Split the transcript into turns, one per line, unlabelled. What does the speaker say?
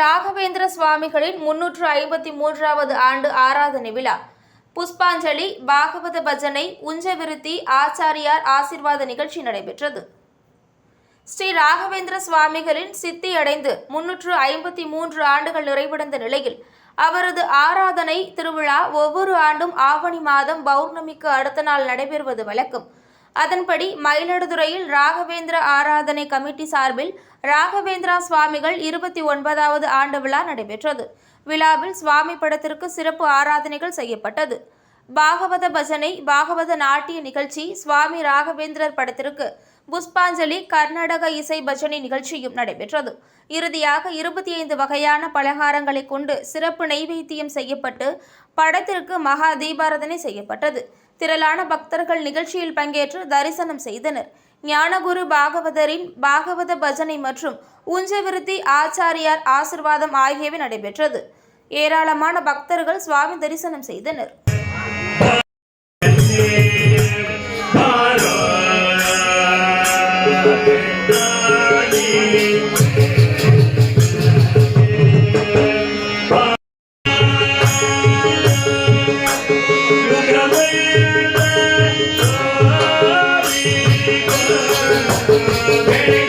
ராகவேந்திர சுவாமிகளின் முன்னூற்று ஐம்பத்தி மூன்றாவது ஆண்டு ஆராதனை விழா. புஷ்பாஞ்சலி பாகவத பஜனை உஞ்சவிருத்தி ஆச்சாரியார் ஆசிர்வாத நிகழ்ச்சி நடைபெற்றது. ஸ்ரீ ராகவேந்திர சுவாமிகளின் சித்தியடைந்து முன்னூற்று ஐம்பத்தி மூன்று ஆண்டுகள் நிறைவடைந்த நிலையில் அவரது ஆராதனை திருவிழா ஒவ்வொரு ஆண்டும் ஆவணி மாதம் பௌர்ணமிக்கு அடுத்த நாள் நடைபெறுவது வழக்கம். அதன்படி மயிலாடுதுறையில் ராகவேந்திர ஆராதனை கமிட்டி சார்பில் ராகவேந்திரா சுவாமிகள் இருபத்தி ஒன்பதாவது ஆண்டு விழா நடைபெற்றது. விழாவில் சுவாமி படத்திற்கு சிறப்பு ஆராதனைகள் செய்யப்பட்டது. பாகவத பஜனை பாகவத நாட்டிய நிகழ்ச்சி சுவாமி ராகவேந்திரர் படத்திற்கு புஷ்பாஞ்சலி கர்நாடக இசை பஜனை நிகழ்ச்சியும் நடைபெற்றது. இறுதியாக இருபத்தி ஐந்து வகையான பலகாரங்களை கொண்டு சிறப்பு நைவேத்தியம் செய்யப்பட்டு படத்திற்கு மகா தீபாரதனை செய்யப்பட்டது. திரளான பக்தர்கள் நிகழ்ச்சியில் பங்கேற்று தரிசனம் செய்தனர். ஞானகுரு பாகவதரின் பாகவத பஜனை மற்றும் உஞ்சவிருத்தி ஆச்சாரியார் ஆசிர்வாதம் ஆகியவை நடைபெற்றது. ஏராளமான பக்தர்கள் சுவாமி தரிசனம் செய்தனர். Hey!